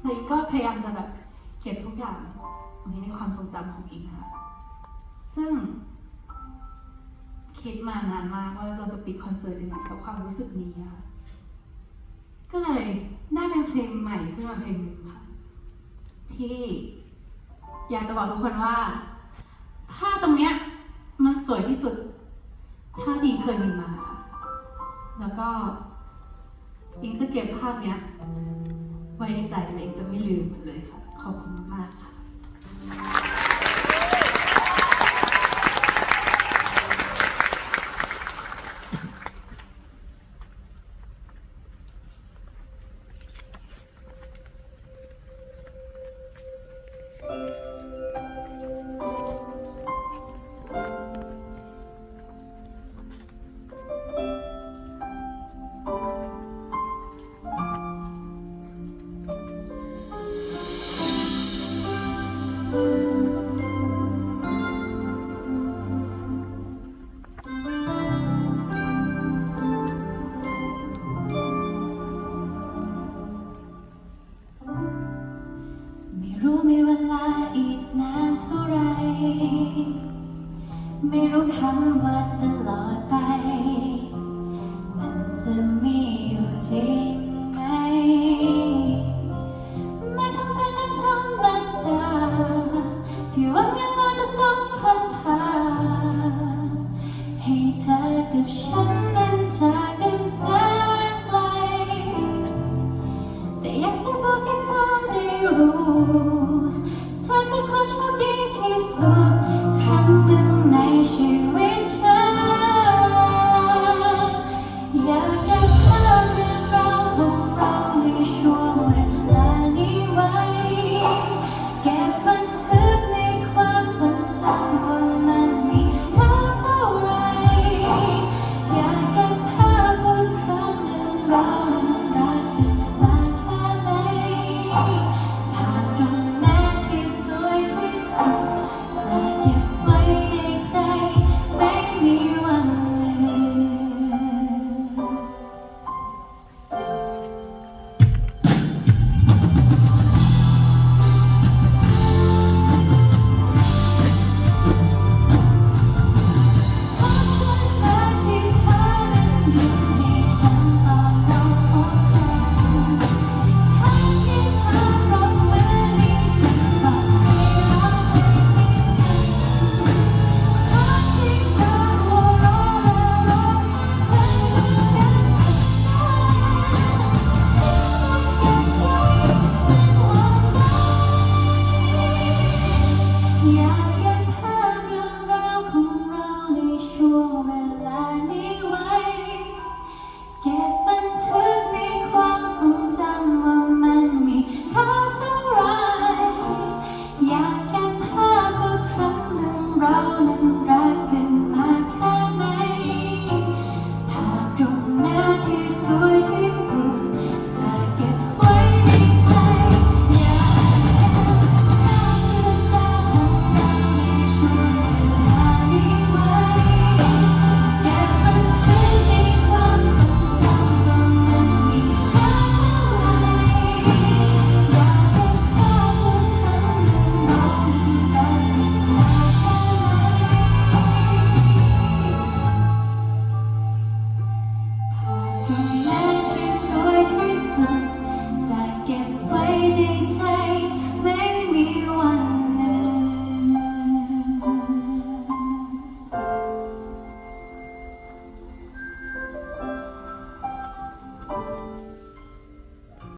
แล้วอิงก็พยายามจะแบบเก็บทุกอย่างไว้ในความทรงจำของอิงค่ะ ซึ่ง คิดมานานมากว่าเราจะปิดคอนเสิร์ตยังไงกับความรู้สึกนี้อะก็เลยได้เป็นเพลงใหม่ขึ้นมาเพลงหนึ่งค่ะ ที่อยากจะบอกทุกคนว่าภาพตรงเนี้ยมันสวยที่สุดเท่าที่เคยมีมาค่ะ แล้วก็อิงจะเก็บภาพเนี้ย ไว้ในใจเลยอิงจะไม่ลืมมันเลยค่ะ ขอบคุณ ไม่รู้คำว่าตลอดไป